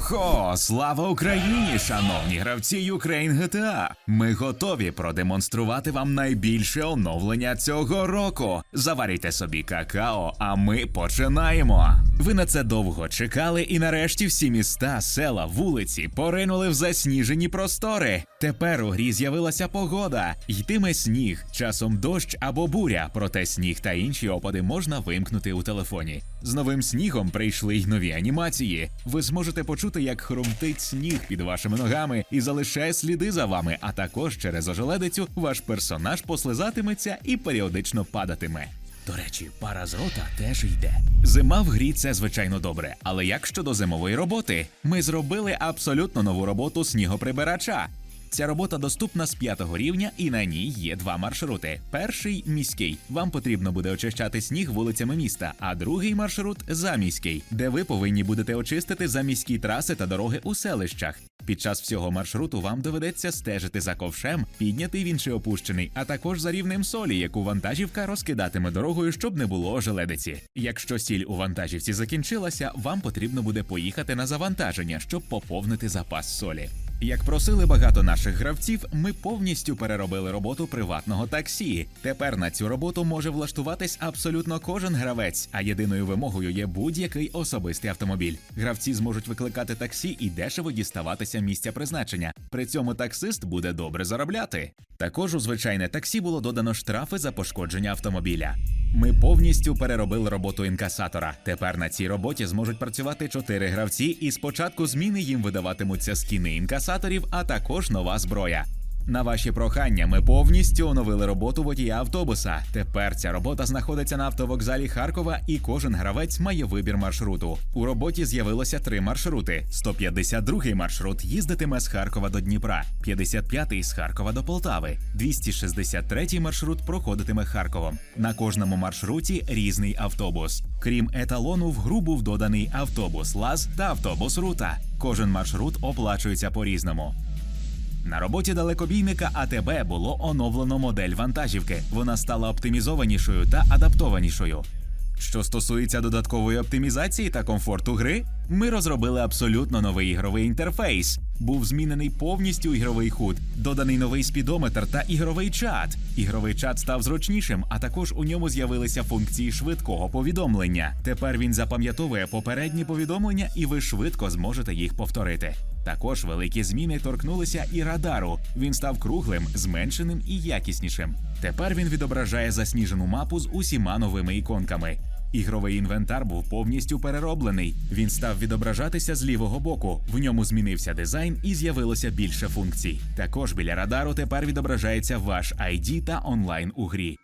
Хо-хо-хо! Слава Україні, шановні гравці Ukraine GTA! Ми готові продемонструвати вам найбільше оновлення цього року. Заварюйте собі какао, а ми починаємо. Ви на це довго чекали, і нарешті всі міста, села, вулиці поринули в засніжені простори. Тепер у грі з'явилася погода, йтиме сніг, часом дощ або буря, проте сніг та інші опади можна вимкнути у телефоні. З новим снігом прийшли й нові анімації. Ви зможете почути, як хрумтить сніг під вашими ногами і залишає сліди за вами, а також через ожеледицю ваш персонаж послизатиметься і періодично падатиме. До речі, пара з рота теж йде. Зима в грі це звичайно добре, але як щодо зимової роботи, ми зробили абсолютно нову роботу снігоприбирача. Ця робота доступна з п'ятого рівня, і на ній є два маршрути. Перший міський. Вам потрібно буде очищати сніг вулицями міста, а другий маршрут заміський, де ви повинні будете очистити заміські траси та дороги у селищах. Під час всього маршруту вам доведеться стежити за ковшем, піднятий він чи опущений, а також за рівнем солі, яку вантажівка розкидатиме дорогою, щоб не було ожеледиці. Якщо сіль у вантажівці закінчилася, вам потрібно буде поїхати на завантаження, щоб поповнити запас солі. Як просили багато наших гравців, ми повністю переробили роботу приватного таксі. Тепер на цю роботу може влаштуватись абсолютно кожен гравець, а єдиною вимогою є будь-який особистий автомобіль. Гравці зможуть викликати таксі і дешево діставатися місця призначення. При цьому таксист буде добре заробляти. Також у звичайне таксі було додано штрафи за пошкодження автомобіля. Ми повністю переробили роботу інкасатора. Тепер на цій роботі зможуть працювати чотири гравці, і спочатку зміни їм видаватимуться скіни інкасаторів, а також нова зброя. На ваші прохання ми повністю оновили роботу водія автобуса. Тепер ця робота знаходиться на автовокзалі Харкова, і кожен гравець має вибір маршруту. У роботі з'явилося три маршрути: 152-й маршрут їздитиме з Харкова до Дніпра, 55-й з Харкова до Полтави, 263-й маршрут проходитиме Харковом. На кожному маршруті різний автобус. Крім еталону, в гру був доданий автобус ЛАЗ та автобус Рута. Кожен маршрут оплачується по-різному. На роботі далекобійника АТБ було оновлено модель вантажівки. Вона стала оптимізованішою та адаптованішою. Що стосується додаткової оптимізації та комфорту гри, ми розробили абсолютно новий ігровий інтерфейс. Був змінений повністю ігровий худ, доданий новий спідометр та ігровий чат. Ігровий чат став зручнішим, а також у ньому з'явилися функції швидкого повідомлення. Тепер він запам'ятовує попередні повідомлення, і ви швидко зможете їх повторити. Також великі зміни торкнулися і радару. Він став круглим, зменшеним і якіснішим. Тепер він відображає засніжену мапу з усіма новими іконками. Ігровий інвентар був повністю перероблений. Він став відображатися з лівого боку. В ньому змінився дизайн і з'явилося більше функцій. Також біля радару тепер відображається ваш ID та онлайн у грі.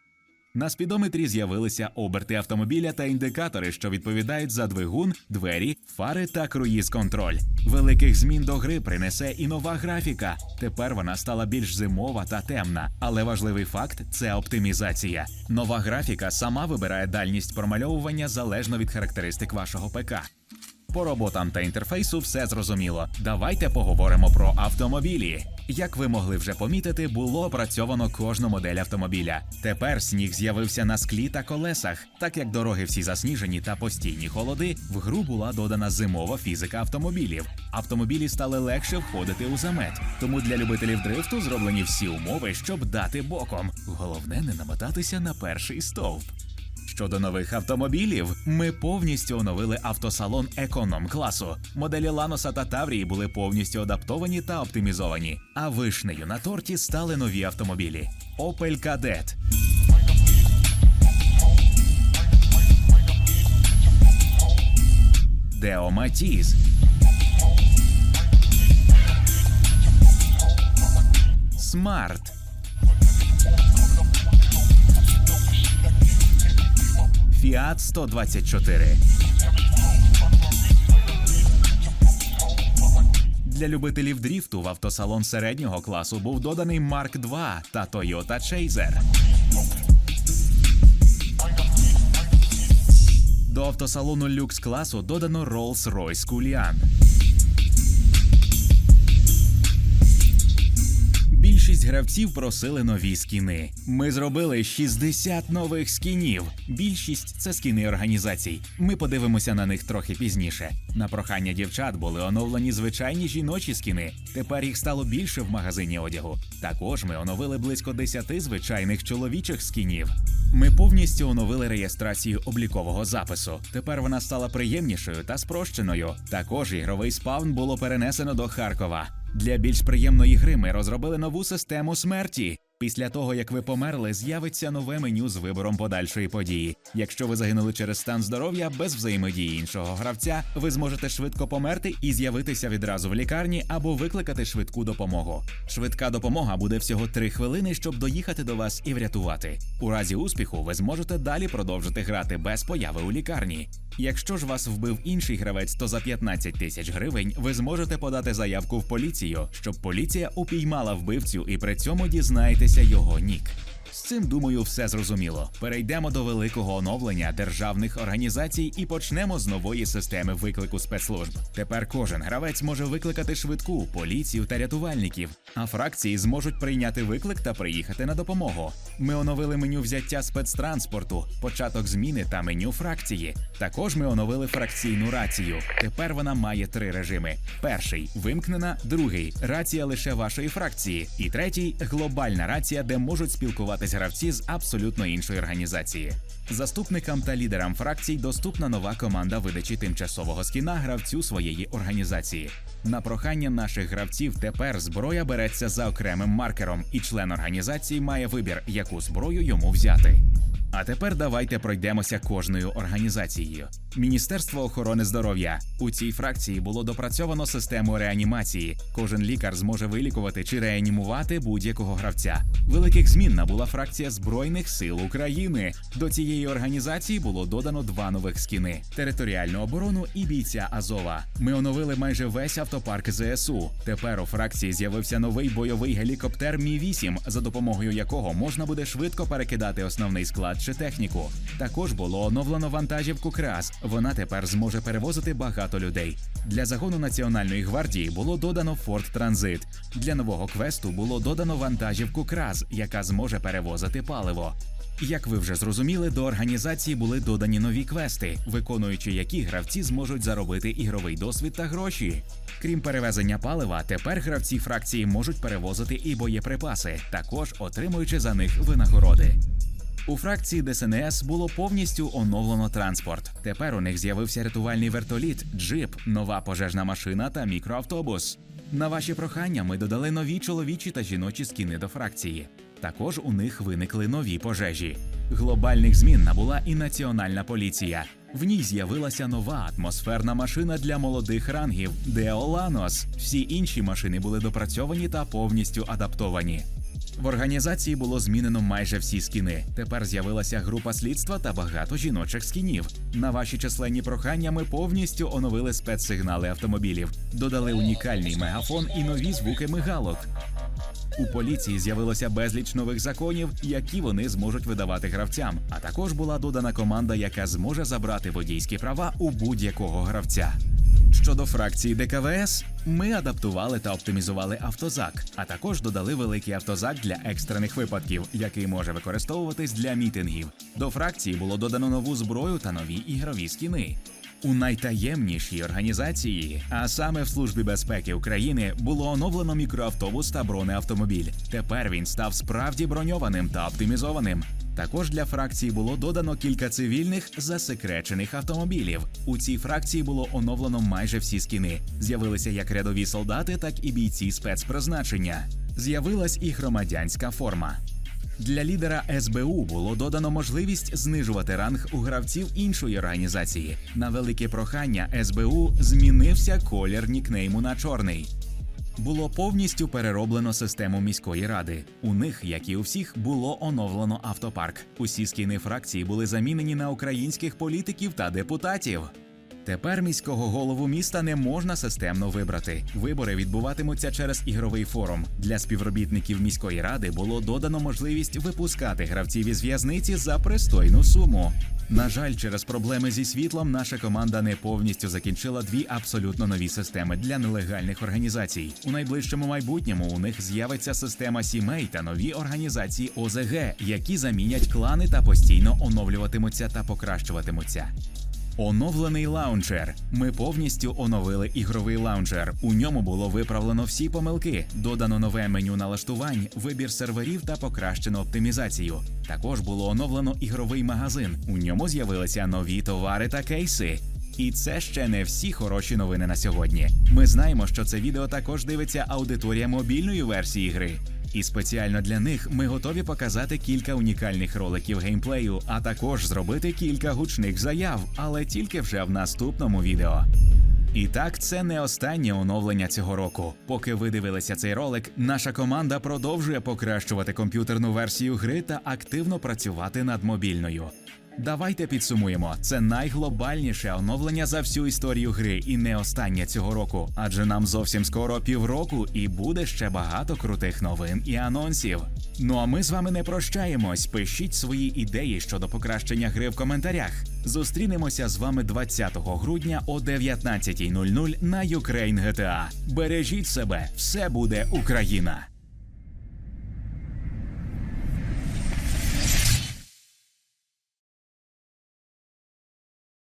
На спідометрі з'явилися оберти автомобіля та індикатори, що відповідають за двигун, двері, фари та круїз-контроль. Великих змін до гри принесе і нова графіка. Тепер вона стала більш зимова та темна. Але важливий факт це оптимізація. Нова графіка сама вибирає дальність промальовування залежно від характеристик вашого ПК. По роботам та інтерфейсу все зрозуміло. Давайте поговоримо про автомобілі. Як ви могли вже помітити, було опрацьовано кожну модель автомобіля. Тепер сніг з'явився на склі та колесах. Так як дороги всі засніжені та постійні холоди, в гру була додана зимова фізика автомобілів. Автомобілі стали легше входити у замет. Тому для любителів дрифту зроблені всі умови, щоб дати боком. Головне не намотатися на перший стовп. Щодо нових автомобілів, ми повністю оновили автосалон економ класу. Моделі Ланоса та Таврії були повністю адаптовані та оптимізовані. А вишнею на торті стали нові автомобілі: Opel Kadett, Deo Matiz, Smart. Fiat 124. Для любителів дріфту в автосалон середнього класу був доданий Mark 2 та Toyota Chaser. До автосалону люкс класу додано Rolls-Royce Куліан. Гравців просили нові скіни. Ми зробили 60 нових скінів. Більшість це скіни організацій. Ми подивимося на них трохи пізніше. На прохання дівчат були оновлені звичайні жіночі скіни. Тепер їх стало більше в магазині одягу. Також ми оновили близько 10 звичайних чоловічих скінів. Ми повністю оновили реєстрацію облікового запису. Тепер вона стала приємнішою та спрощеною. Також ігровий спавн було перенесено до Харкова. Для більш приємної гри ми розробили нову систему смерті. Після того, як ви померли, з'явиться нове меню з вибором подальшої події. Якщо ви загинули через стан здоров'я без взаємодії іншого гравця, ви зможете швидко померти і з'явитися відразу в лікарні або викликати швидку допомогу. Швидка допомога буде всього 3 хвилини, щоб доїхати до вас і врятувати. У разі успіху ви зможете далі продовжити грати без появи у лікарні. Якщо ж вас вбив інший гравець, то за 15 тисяч гривень ви зможете подати заявку в поліцію, щоб поліція упіймала вбивцю і при цьому дізнаєтеся його нік. З цим, думаю, все зрозуміло. Перейдемо до великого оновлення державних організацій і почнемо з нової системи виклику спецслужб. Тепер кожен гравець може викликати швидку, поліцію та рятувальників, а фракції зможуть прийняти виклик та приїхати на допомогу. Ми оновили меню взяття спецтранспорту, початок зміни та меню фракції. Також ми оновили фракційну рацію. Тепер вона має три режими: перший вимкнена, другий рація лише вашої фракції, і третій глобальна рація, де можуть спілкуватись гравці з абсолютно іншої організації. Заступникам та лідерам фракцій доступна нова команда видачі тимчасового скіна гравцю своєї організації. На прохання наших гравців тепер зброя береться за окремим маркером, і член організації має вибір, яку зброю йому взяти. А тепер давайте пройдемося кожною організацією. Міністерство охорони здоров'я у цій фракції було допрацьовано систему реанімації. Кожен лікар зможе вилікувати чи реанімувати будь-якого гравця. Великих змін набула фракція Збройних сил України. До цієї організації було додано два нових скіни: територіальну оборону і бійця Азова. Ми оновили майже весь автопарк ЗСУ. Тепер у фракції з'явився новий бойовий гелікоптер Мі 8 за допомогою якого можна буде швидко перекидати основний склад чи техніку. Також було оновлено вантажівку КРАС. Вона тепер зможе перевозити багато людей. Для загону національної гвардії було додано Форт Транзит. Для нового квесту було додано вантажівку КРАС, яка зможе перевозити паливо. Як ви вже зрозуміли, до організації були додані нові квести, виконуючи які гравці зможуть заробити ігровий досвід та гроші. Крім перевезення палива, тепер гравці фракції можуть перевозити і боєприпаси, також отримуючи за них винагороди. У фракції ДСНС було повністю оновлено транспорт. Тепер у них з'явився рятувальний вертоліт, джип, нова пожежна машина та мікроавтобус. На ваші прохання ми додали нові чоловічі та жіночі скіни до фракції. Також у них виникли нові пожежі. Глобальних змін набула і національна поліція. В ній з'явилася нова атмосферна машина для молодих рангів Деоланос. Всі інші машини були допрацьовані та повністю адаптовані. В організації було змінено майже всі скіни. Тепер з'явилася група слідства та багато жіночих скінів. На ваші численні прохання ми повністю оновили спецсигнали автомобілів, додали унікальний мегафон і нові звуки мигалок. У поліції з'явилося безліч нових законів, які вони зможуть видавати гравцям. А також була додана команда, яка зможе забрати водійські права у будь-якого гравця. Щодо фракції ДКВС, ми адаптували та оптимізували автозак, а також додали великий автозак для екстрених випадків, який може використовуватись для мітингів. До фракції було додано нову зброю та нові ігрові скіни. У найтаємнішій організації, а саме в Службі безпеки України, було оновлено мікроавтобус та бронеавтомобіль. Тепер він став справді броньованим та оптимізованим. Також для фракції було додано кілька цивільних засекречених автомобілів. У цій фракції було оновлено майже всі скіни. З'явилися як рядові солдати, так і бійці спецпризначення. З'явилась і громадянська форма. Для лідера СБУ було додано можливість знижувати ранг у гравців іншої організації. На велике прохання СБУ змінився колір нікнейму на чорний. Було повністю перероблено систему міської ради. У них, як і у всіх, було оновлено автопарк. Усі скіни фракції були замінені на українських політиків та депутатів. Тепер міського голову міста не можна системно вибрати. Вибори відбуватимуться через ігровий форум. Для співробітників міської ради було додано можливість випускати гравців із в'язниці за пристойну суму. На жаль, через проблеми зі світлом наша команда не повністю закінчила дві абсолютно нові системи для нелегальних організацій. У найближчому майбутньому у них з'явиться система сімей та нові організації ОЗГ, які замінять клани та постійно оновлюватимуться та покращуватимуться. Оновлений лаунчер. Ми повністю оновили ігровий лаунчер. У ньому було виправлено всі помилки, додано нове меню налаштувань, вибір серверів та покращено оптимізацію. Також було оновлено ігровий магазин. У ньому з'явилися нові товари та кейси. І це ще не всі хороші новини на сьогодні. Ми знаємо, що це відео також дивиться аудиторія мобільної версії гри. І спеціально для них ми готові показати кілька унікальних роликів геймплею, а також зробити кілька гучних заяв, але тільки вже в наступному відео. І так, це не останнє оновлення цього року. Поки ви дивилися цей ролик, наша команда продовжує покращувати комп'ютерну версію гри та активно працювати над мобільною. Давайте підсумуємо. Це найглобальніше оновлення за всю історію гри і не останнє цього року, адже нам зовсім скоро півроку і буде ще багато крутих новин і анонсів. Ну а ми з вами не прощаємось. Пишіть свої ідеї щодо покращення гри в коментарях. Зустрінемося з вами 20 грудня о 19.00 на Ukraine GTA. Бережіть себе, все буде Україна!